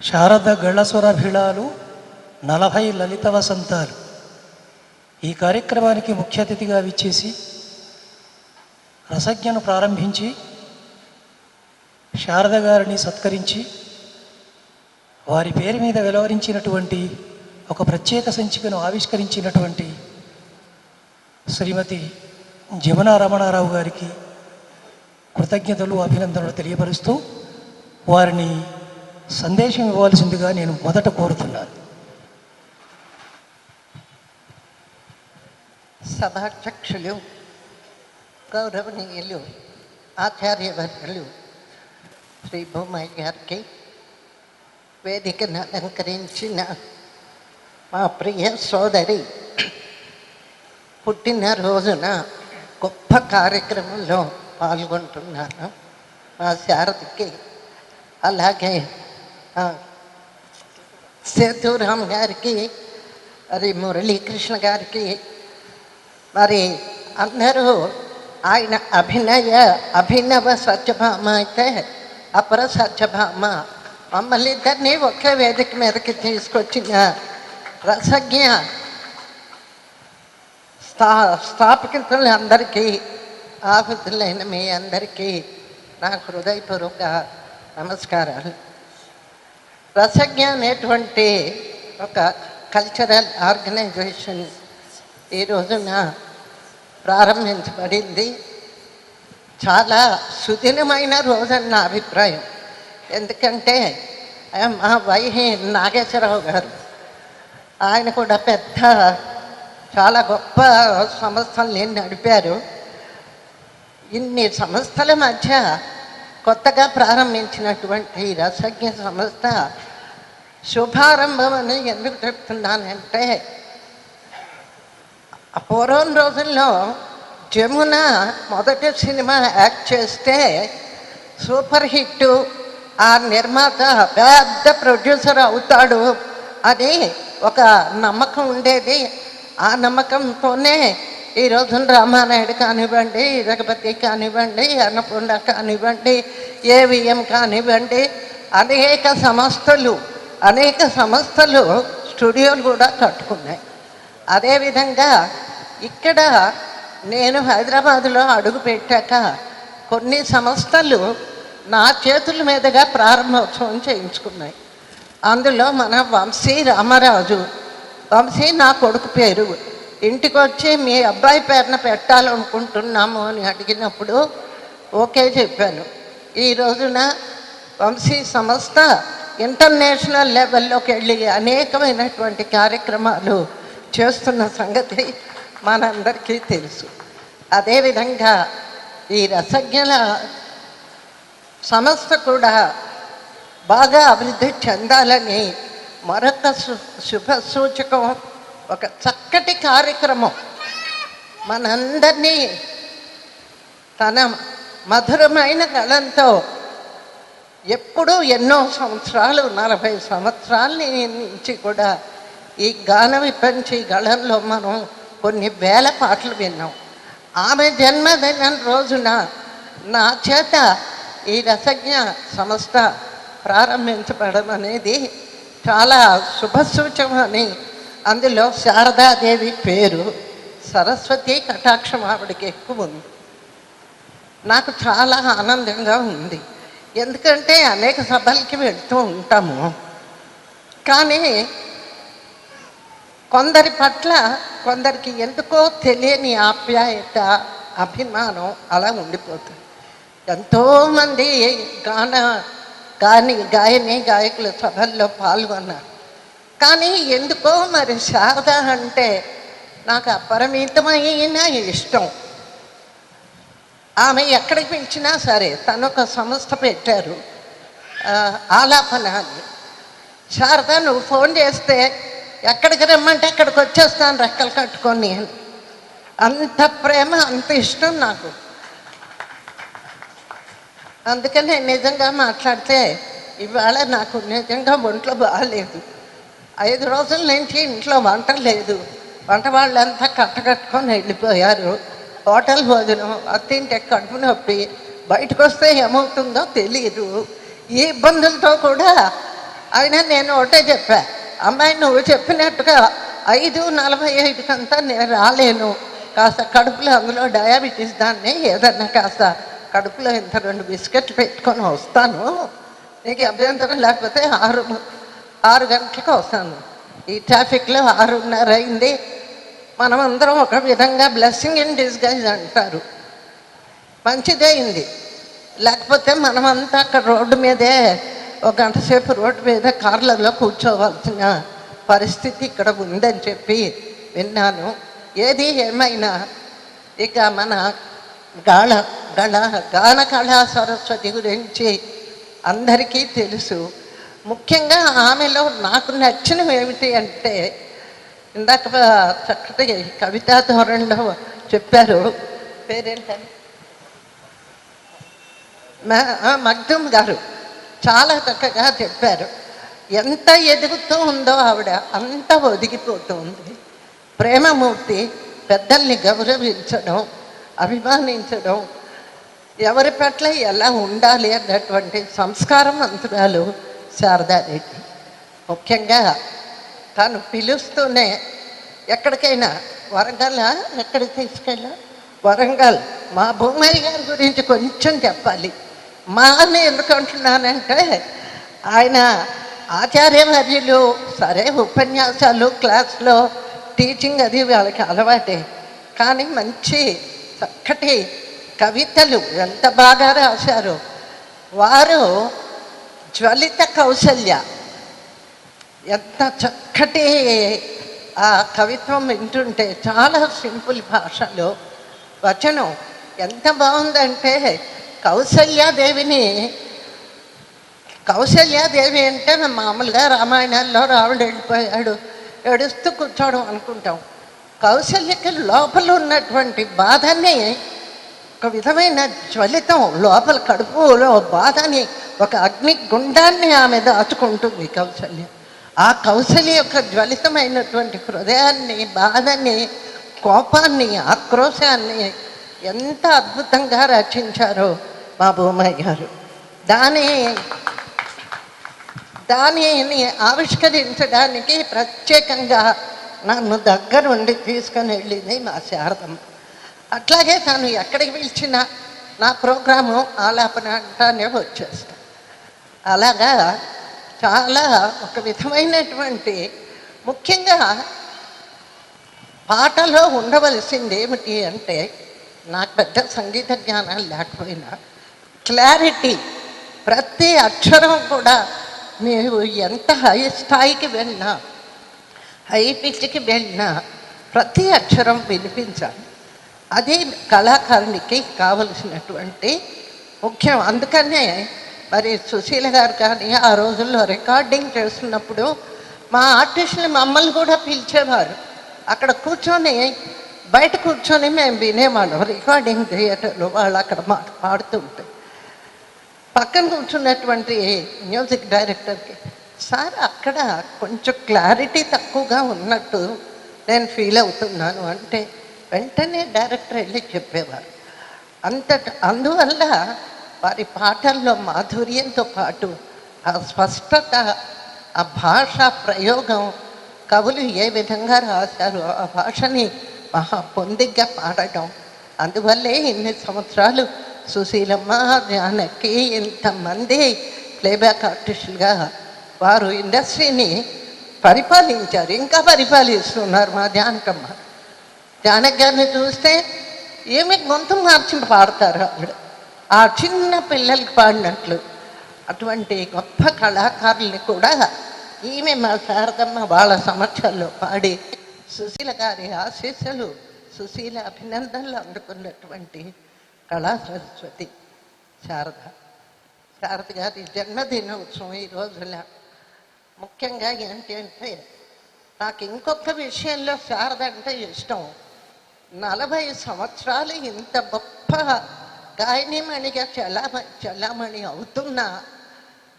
శారద గళ్ళసురభిళాలు నలభై లలిత వసంతాలు. ఈ కార్యక్రమానికి ముఖ్య అతిథిగా విచ్చేసి రసజ్ఞను ప్రారంభించి శారద గారిని సత్కరించి వారి పేరు మీద వెలువరించినటువంటి ఒక ప్రత్యేక సంచికను ఆవిష్కరించినటువంటి శ్రీమతి జమునా రమణారావు గారికి కృతజ్ఞతలు అభినందనలు తెలియపరుస్తూ వారిని సందేశం ఇవ్వాల్సిందిగా నేను మొదట కోరుతున్నాను. సభాధ్యక్షులు గౌరవనీయులు ఆచార్యవర్యులు శ్రీ భూమయ్య గారికి వేదికను అలంకరించిన మా ప్రియ సోదరి పుట్టినరోజున గొప్ప కార్యక్రమంలో పాల్గొంటున్నాను. మా శారదికి అలాగే సేతురామ్ గారికి మరి మురళీకృష్ణ గారికి మరి అందరూ ఆయన అభినయ అభినవ సత్యభామ అయితే అపర సత్యభామ మమ్మల్ని ఇద్దరిని ఒకే వేదిక మీదకి తీసుకొచ్చిన రసజ్ఞ స్థా స్థాపకులు అందరికీ ఆహుతులైన మీ అందరికీ నా హృదయపూర్వక నమస్కారాలు రసజ్ఞ అనేటువంటి ఒక కల్చరల్ ఆర్గనైజేషన్ ఈ రోజున ప్రారంభించబడింది. చాలా సుదినమైన రోజని నా అభిప్రాయం. ఎందుకంటే మా వైహి నాగేశ్వరరావు గారు ఆయన కూడా పెద్ద చాలా గొప్ప సంస్థల్ని నడిపారు. ఇన్ని సంస్థల మధ్య కొత్తగా ప్రారంభించినటువంటి రసజ్ఞ సంస్థ శుభారంభం అని ఎందుకు చెప్తున్నానంటే పూర్వం రోజుల్లో జమున మొదటి సినిమా యాక్ట్ చేస్తే సూపర్ హిట్ ఆ నిర్మాత పెద్ద ప్రొడ్యూసర్ అవుతాడు అని ఒక నమ్మకం ఉండేది. ఆ నమ్మకంతోనే ఈ రోజున రామానాయుడు కానివ్వండి రఘుపతి కానివ్వండి అన్నపూర్ణ కానివ్వండి ఏవిఎం కానివ్వండి అనేక సంస్థలు అనేక సంస్థలు స్టూడియోలు కూడా కట్టుకున్నాయి. అదేవిధంగా ఇక్కడ నేను హైదరాబాదులో అడుగు పెట్టాక కొన్ని సంస్థలు నా చేతుల మీదుగా ప్రారంభోత్సవం చేయించుకున్నాయి. అందులో మన వంశీ రామరాజు వంశీ నా కొడుకు పేరు. ఇంటికి వచ్చి మీ అబ్బాయి పేరున పెట్టాలనుకుంటున్నాము అని అడిగినప్పుడు ఓకే చెప్పాను. ఈ రోజున వంశీ సంస్థ ఇంటర్నేషనల్ లెవెల్లోకి వెళ్ళి అనేకమైనటువంటి కార్యక్రమాలు చేస్తున్న సంగతి మనందరికీ తెలుసు. అదేవిధంగా ఈ రసజ్ఞల సంస్థ కూడా బాగా అభివృద్ధి చెందాలని మరొక సు శుభ సూచకం ఒక చక్కటి కార్యక్రమం. మనందరినీ తన మధురమైన గళంతో ఎప్పుడూ ఎన్నో సంవత్సరాలు నలభై సంవత్సరాల నుంచి కూడా ఈ గాన విపంచి గళంలో మనం కొన్ని వేల పాటలు విన్నాం. ఆమె జన్మదినం రోజున నా చేత ఈ రసజ్ఞ సంస్థ ప్రారంభించబడమనేది చాలా శుభసూచకం అని అందులో శారదాదేవి పేరు సరస్వతి కటాక్షం ఆవిడకి ఎక్కువ ఉంది నాకు చాలా ఆనందంగా ఉంది. ఎందుకంటే అనేక సభలకి వెళ్తూ ఉంటాము. కానీ కొందరి పట్ల కొందరికి ఎందుకో తెలియని ఆప్యాయత అభిమానం అలా ఉండిపోతుంది. ఎంతోమంది గాన కానీ గాయని గాయకుల సభల్లో పాల్గొన్నారు. కానీ ఎందుకో మరి శారద అంటే నాకు అపరిమితమైన ఇష్టం. ఆమె ఎక్కడికి పిలిచినా సరే తను ఒక సంస్థ పెట్టారు ఆలాపన అని శారద నువ్వు ఫోన్ చేస్తే ఎక్కడికి రమ్మంటే అక్కడికి వచ్చేస్తాను రెక్కలు కట్టుకొని అని. అంత ప్రేమ అంత ఇష్టం నాకు. అందుకని నిజంగా మాట్లాడితే ఇవాళ నాకు నిజంగా ఒంట్లో బాగాలేదు. ఐదు రోజుల నుంచి ఇంట్లో వంట లేదు. వంట వాళ్ళంతా కట్టకట్టుకొని వెళ్ళిపోయారు. హోటల్ భోజనం అత్తింటే కడుపు నొప్పి బయటకు వస్తే ఏమవుతుందో తెలియదు ఈ ఇబ్బందులతో కూడా ఆయన నేను ఒకటే చెప్పా. అమ్మాయి నువ్వు చెప్పినట్టుగా ఐదు నలభై ఐదుకంతా నేను రాలేను. కాస్త కడుపులో అందులో డయాబెటీస్ దాన్ని ఏదన్నా కాస్త కడుపులో ఇంత రెండు బిస్కెట్లు పెట్టుకొని వస్తాను. నీకు అభ్యంతరం లేకపోతే ఆరు ఆరు గంటలకు వస్తాను. ఈ ట్రాఫిక్లో ఆరున్నర అయింది. మనమందరం ఒక విధంగా బ్లెస్సింగ్ ఇన్ డిస్గైజ్ అంటారు. మంచిదే అయింది లేకపోతే మనమంతా అక్కడ రోడ్డు మీదే ఒక గంట సేపు రోడ్డు మీద కార్లలో కూర్చోవలసిన పరిస్థితి ఇక్కడ ఉందని చెప్పి విన్నాను. ఏది ఏమైనా ఇక మన గాళ గళ గాన కళా సరస్వతి గురించి అందరికీ తెలుసు. ముఖ్యంగా ఆమెలో నాకు నచ్చినవి ఏమిటి అంటే ఇందాక చక్కటి కవితా ధోరణిలో చెప్పారు పేరేంటని మ- గారు చాలా చక్కగా చెప్పారు. ఎంత ఎదుగుతూ ఉందో ఆవిడ అంత ఒదిగిపోతూ ఉంది. ప్రేమమూర్తి పెద్దల్ని గౌరవించడం అభిమానించడం ఎవరి పట్ల ఎలా ఉండాలి అన్నటువంటి సంస్కారం సంస్కారవంతురాలు శారదారెడ్డి ముఖ్యంగా తను పిలుస్తూనే ఎక్కడికైనా వరంగల్ ఎక్కడికి తీసుకెళ్ళా? వరంగల్. మా భూమయ్య గారి గురించి కొంచెం చెప్పాలి. మా అని ఎందుకు అంటున్నానంటే ఆయన ఆచార్యవర్యులు సరే ఉపన్యాసాలు క్లాస్లో టీచింగ్ అది వాళ్ళకి అలవాటే. కానీ మంచి చక్కటి కవితలు ఎంత బాగా రాశారు. వారు జ్వలిత కౌశల్య ఎంత చక్కటి ఆ కవిత్వం వింటుంటే చాలా సింపుల్ భాషలో వచనం ఎంత బాగుందంటే కౌశల్యాదేవిని కౌశల్యాదేవి అంటే మేము మామూలుగా రామాయణాల్లో రావుడు వెళ్ళిపోయాడు ఏడుస్తూ కూర్చోవడం అనుకుంటాం. కౌశల్యకి లోపల ఉన్నటువంటి బాధని ఒక విధమైన జ్వలితం లోపల కడుపులో బాధని ఒక అగ్ని గుండాన్ని ఆమె దాచుకుంటుంది కౌశల్య. ఆ కౌశల్య యొక్క జ్వలితమైనటువంటి హృదయాన్ని బాధని కోపాన్ని ఆక్రోశాన్ని ఎంత అద్భుతంగా రచించారో మా భూమయ్య గారు. దాని దానిని ఆవిష్కరించడానికి ప్రత్యేకంగా నన్ను దగ్గరుండి తీసుకొని వెళ్ళింది మా శారదమ్మ. అట్లాగే తను ఎక్కడికి పిలిచినా నా ప్రోగ్రాము ఆలాపన అంటానే వచ్చేస్తాను అలాగా చాలా ఒక విధమైనటువంటి ముఖ్యంగా పాటలో ఉండవలసింది ఏమిటి అంటే నాకు పెద్ద సంగీత జ్ఞానం లేకపోయినా క్లారిటీ. ప్రతి అక్షరం కూడా మీరు ఎంత హై స్థాయికి వెళ్ళినా హై పిచ్కి వెళ్ళినా ప్రతి అక్షరం వినిపించాలి. అది కళాకారునికి కావలసినటువంటి ముఖ్యం. అందుకనే మరి సుశీల గారు కానీ ఆ రోజుల్లో రికార్డింగ్ చేస్తున్నప్పుడు మా ఆర్టిస్టులు మమ్మల్ని కూడా పిలిచేవారు. అక్కడ కూర్చొని బయట కూర్చొని మేము వినేవాళ్ళం. రికార్డింగ్ థియేటర్లో వాళ్ళు అక్కడ మా పాడుతుంటే పక్కన కూర్చున్నటువంటి మ్యూజిక్ డైరెక్టర్కి సార్ అక్కడ కొంచెం క్లారిటీ తక్కువగా ఉన్నట్టు నేను ఫీల్ అవుతున్నాను. అంటే వెంటనే డైరెక్టర్ వెళ్ళి చెప్పేవారు. అంత అందువల్ల వారి పాటల్లో మాధుర్యంతో పాటు ఆ స్పష్టత ఆ భాష ప్రయోగం కవులు ఏ విధంగా రాశారు ఆ భాషని మహా పొందిగ్గా పాడటం. అందువల్లే ఇన్ని సంవత్సరాలు సుశీలమ్మ జానకి ఇంతమంది ప్లేబ్యాక్ ఆర్టిస్టులుగా వారు ఇండస్ట్రీని పరిపాలించారు ఇంకా పరిపాలిస్తున్నారు మా జానకమ్మ. జానక్ గారిని చూస్తే ఏమి గొంతు మార్చి పాడతారు ఆవిడ. ఆ చిన్న పిల్లలకి పాడినట్లు. అటువంటి గొప్ప కళాకారుల్ని కూడా ఈమె మా శారదమ్మ వాళ్ళ సమక్షంలో పాడి సుశీల గారి ఆశీస్సులు సుశీల అభినందనలు అందుకున్నటువంటి కళా సరస్వతి శారద. శారద గారి జన్మదినోత్సవం ఈ రోజున. ముఖ్యంగా ఏంటి అంటే నాకు ఇంకొక విషయంలో శారద అంటే ఇష్టం. నలభై సంవత్సరాలు ఇంత గొప్ప గాయనిమణిగా చలామణి చలామణి అవుతున్నా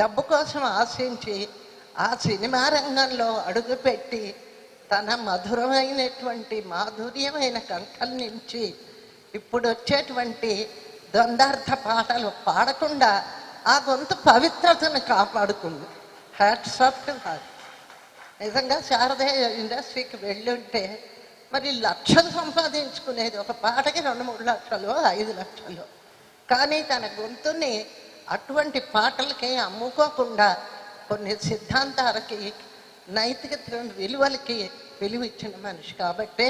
డబ్బు కోసం ఆశించి ఆ సినిమా రంగంలో అడుగుపెట్టి తన మధురమైనటువంటి మాధుర్యమైన కంఠం నుంచి ఇప్పుడు వచ్చేటువంటి ద్వందార్థ పాటలు పాడకుండా ఆ గొంతు పవిత్రతను కాపాడుకుంది. హ్యాట్స్ ఆఫ్ నిజంగా శారదయ్య ఇండస్ట్రీకి వెళ్ళుంటే మరి లక్షలు సంపాదించుకునేది ఒక పాటకి రెండు మూడు లక్షలు ఐదు లక్షలు. కానీ తన గొంతుని అటువంటి పాటలకి అమ్ముకోకుండా కొన్ని సిద్ధాంతాలకి నైతికత విలువలకి విలువ ఇచ్చిన మనిషి. కాబట్టి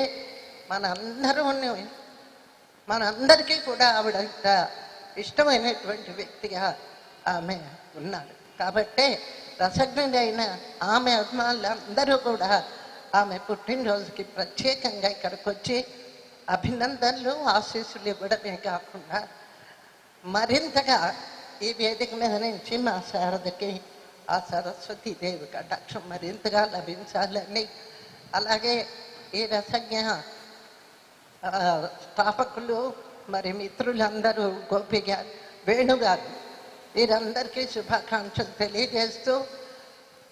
మనందరూ మనందరికీ కూడా ఆవిడ ఇష్టమైనటువంటి వ్యక్తిగా ఆమె ఉన్నారు కాబట్టి రసజ్ఞుడైన ఆమె అభిమానులు అందరూ కూడా ఆమె పుట్టినరోజుకి ప్రత్యేకంగా ఇక్కడికి వచ్చి అభినందనలు ఆశీస్సులు ఇవ్వడమే కాకుండా మరింతగా ఈ వేదిక మీద నుంచి మా శారదకి ఆ సరస్వతి దేవి కటాక్షం మరింతగా లభించాలని అలాగే ఈ రసజ్ఞ స్థాపకులు మరి మిత్రులందరూ గోపి గారు వేణు గారు వీరందరికీ శుభాకాంక్షలు తెలియజేస్తూ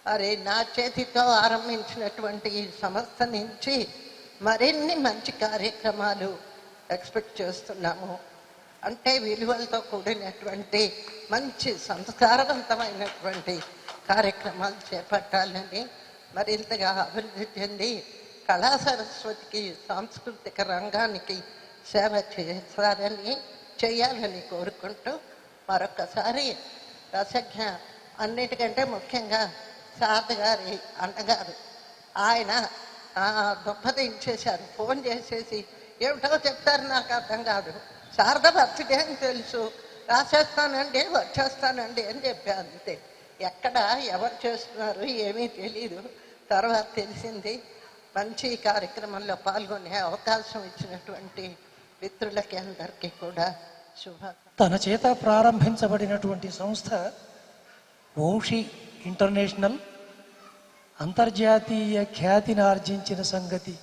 మరి నా చేతితో ఆరంభించినటువంటి ఈ సంస్థ నుంచి మరిన్ని మంచి కార్యక్రమాలు ఎక్స్పెక్ట్ చేస్తున్నాము. అంటే విలువలతో కూడినటువంటి మంచి సంస్కారవంతమైనటువంటి కార్యక్రమాలు చేపట్టాలని మరింతగా అభివృద్ధి చెంది కళా సరస్వతికి సాంస్కృతిక రంగానికి సేవ చేస్తారని చేయాలని కోరుకుంటూ మరొకసారి రసజ్ఞ అన్నిటికంటే ముఖ్యంగా సార్ గారి అన్నగారు ఆయన ఆ, ఫోన్ చేసేసి ఏమిటో చెప్తారు నాకు అర్థం కాదు. శారద బర్త్డే అని తెలుసు. రాసేస్తానండి వచ్చేస్తానండి అని చెప్పా అంతే. ఎక్కడ ఎవరు చేస్తున్నారు ఏమీ తెలియదు తర్వాత తెలిసింది మంచి కార్యక్రమంలో పాల్గొనే అవకాశం ఇచ్చినటువంటి మిత్రులకి అందరికీ కూడా శుభ తన చేత ప్రారంభించబడినటువంటి సంస్థ వంశీ ఇంటర్నేషనల్ అంతర్జాతీయ ఖ్యాతిని ఆర్జించిన సంగతి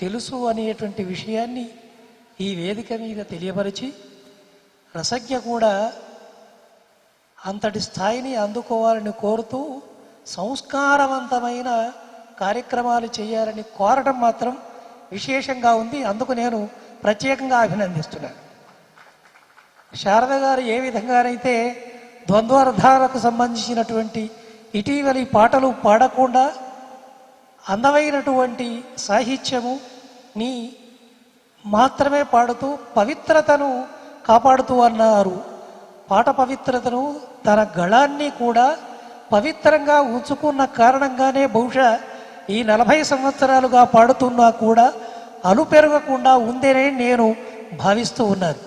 తెలుసు అనేటువంటి విషయాన్ని ఈ వేదిక మీద తెలియపరిచి రసజ్ఞ కూడా అంతటి స్థాయిని అందుకోవాలని కోరుతూ సంస్కారవంతమైన కార్యక్రమాలు చేయాలని కోరటం మాత్రం విశేషంగా ఉంది. అందుకు నేను ప్రత్యేకంగా అభినందిస్తున్నాను. శారద గారు ఏ విధంగానైతే ద్వంద్వార్థాలకు సంబంధించినటువంటి ఇటీవలి పాటలు పాడకుండా అందమైనటువంటి సాహిత్యము నీ మాత్రమే పాడుతూ పవిత్రతను కాపాడుతూ అన్నారు. పాట పవిత్రతను తన గళాన్ని కూడా పవిత్రంగా ఉంచుకున్న కారణంగానే బహుశా ఈ నలభై సంవత్సరాలుగా పాడుతున్నా కూడా అలుపెరగకుండా ఉందేనే నేను భావిస్తూ ఉన్నాను.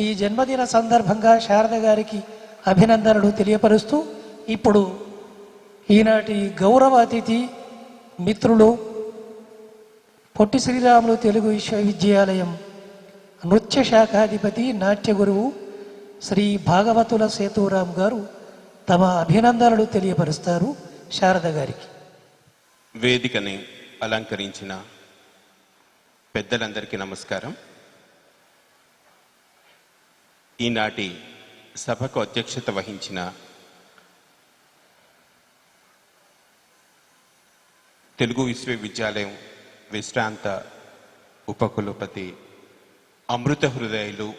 ఈ జన్మదిన సందర్భంగా శారద గారికి అభినందనలు తెలియపరుస్తూ ఇప్పుడు ఈనాటి గౌరవ అతిథి మిత్రులు పొట్టి శ్రీరాములు తెలుగు విశ్వవిద్యాలయం నృత్య శాఖాధిపతి నాట్య గురువు శ్రీ భాగవతుల సేతురాం గారు తమ అభినందనలు తెలియపరుస్తారు శారద గారికి. వేదికని అలంకరించిన పెద్దలందరికీ నమస్కారం. ఈనాటి సభకు అధ్యక్షత వహించిన తెలుగు విశ్వవిద్యాలయం విశ్రాంత ఉపకులపతి అమృత హృదయులు.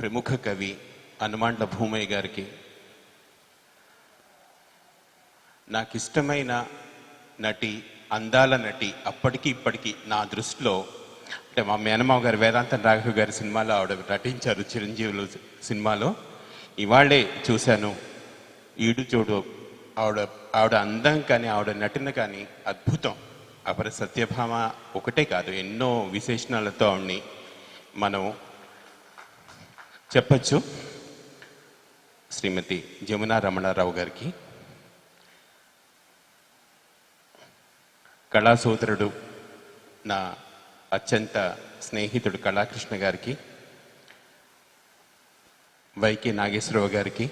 ప్రముఖ కవి హనుమాండ్ల భూమయ్య గారికి నాకు ఇష్టమైన నటి అందాల నటి అప్పటికి ఇప్పటికి నా దృష్టిలో అంటే మా మేనమావ గారు వేదాంత రాఘవ గారి సినిమాలో ఆవిడ నటించారు చిరంజీవులు సినిమాలో. ఇవాళే చూశాను. ఈడు చూడు ఆవిడ ఆవిడ అందం కానీ ఆవిడ నటన కానీ అద్భుతం. అపర సత్యభామ ఒకటే కాదు ఎన్నో విశేషణాలతో ఆవిడ్ని మనం చెప్పచ్చు. శ్రీమతి జమునా రమణారావు గారికి. కళా సోదరుడు నా అత్యంత స్నేహితుడు కళాకృష్ణ గారికి. వైకే నాగేశ్వరరావు గారికి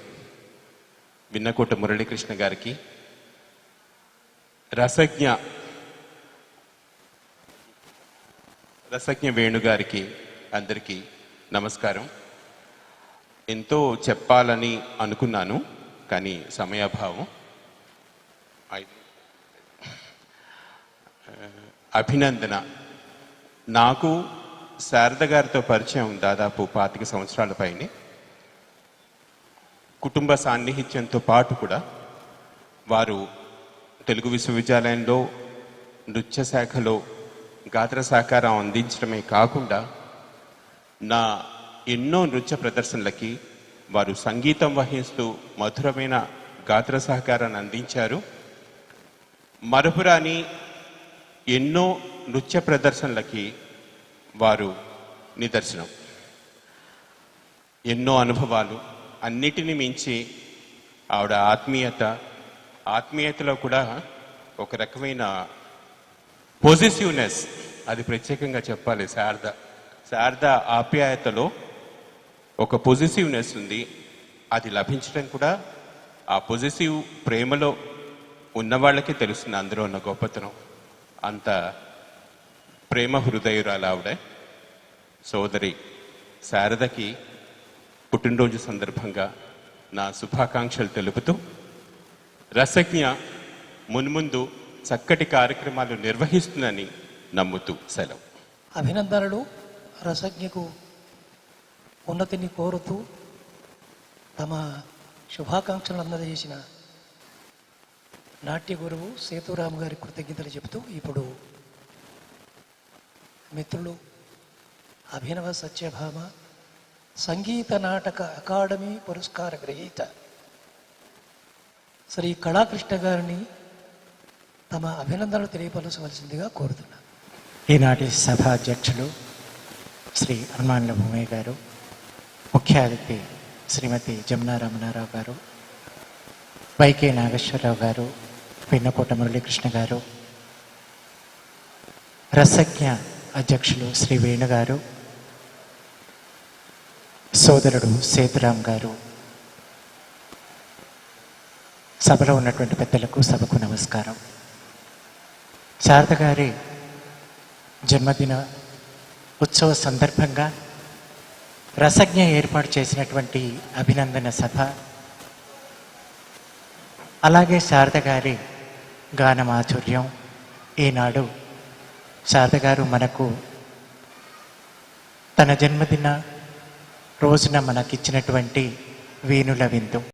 విన్నకోట మురళీకృష్ణ గారికి రసజ్ఞ రసజ్ఞ వేణు గారికి అందరికీ నమస్కారం. ఎంతో చెప్పాలని అనుకున్నాను కానీ సమయాభావం ఐ- అభినందన. నాకు శారద గారితో పరిచయం దాదాపు పాతిక సంవత్సరాల పైనే. కుటుంబ సాన్నిహిత్యంతో పాటు కూడా వారు తెలుగు విశ్వవిద్యాలయంలో నృత్య శాఖలో గాత్ర సహకారం అందించడమే కాకుండా నా ఎన్నో నృత్య ప్రదర్శనలకి వారు సంగీతం వహిస్తూ మధురమైన గాత్ర సహకారాన్ని అందించారు. మరపురాని ఎన్నో నృత్య ప్రదర్శనలకి వారు నిదర్శనం. ఎన్నో అనుభవాలు అన్నిటిని మించి ఆవిడ ఆత్మీయత ఆత్మీయతలో కూడా ఒక రకమైన పొజిటివ్నెస్ అది ప్రత్యేకంగా చెప్పాలి. శారద శారద ఆప్యాయతలో ఒక పొజిటివ్నెస్ ఉంది. అది లభించడం కూడా ఆ పొజిటివ్ ప్రేమలో ఉన్నవాళ్ళకే తెలుస్తుంది అందులో ఉన్న గొప్పతనం. అంత ప్రేమ హృదయురాలు ఆవిడ. సోదరి శారదకి పుట్టినరోజు సందర్భంగా నా శుభాకాంక్షలు తెలుపుతూ రసజ్ఞ మున్ముందు చక్కటి కార్యక్రమాలు నిర్వహిస్తుందని నమ్ముతూ సెలవు. అభినందనలు రసజ్ఞకు ఉన్నతిని కోరుతూ తమ శుభాకాంక్షలు అందజేసిన నాట్య గురువు సేతురాము గారి కృతజ్ఞతలు చెబుతూ ఇప్పుడు మిత్రులు అభినవ సత్యభామ సంగీత నాటక అకాడమీ పురస్కార గ్రహీత. శ్రీ కళాకృష్ణ గారిని తమ అభినందనలు తెలియపరచవలసిందిగా కోరుతున్నాను. ఈనాటి సభాధ్యక్షులు శ్రీ హనుమాన్ల భూమయ్య గారు ముఖ్య అతిథి శ్రీమతి జమునా రమణారావు గారు వైకే నాగేశ్వరరావు గారు పిన్నకోట మురళీకృష్ణ గారు రసజ్ఞ అధ్యక్షులు శ్రీ వేణు గారు సోదరుడు సేతురాం గారు. సభలో ఉన్నటువంటి పెద్దలకు సభకు నమస్కారం. శారద గారి జన్మదిన ఉత్సవ సందర్భంగా రసజ్ఞ ఏర్పాటు చేసినటువంటి అభినందన సభ అలాగే శారద గారి గానమాధుర్యం ఈనాడు శారద గారు మనకు తన జన్మదిన రోజున మనకిచ్చినటువంటి వేణుల విందు.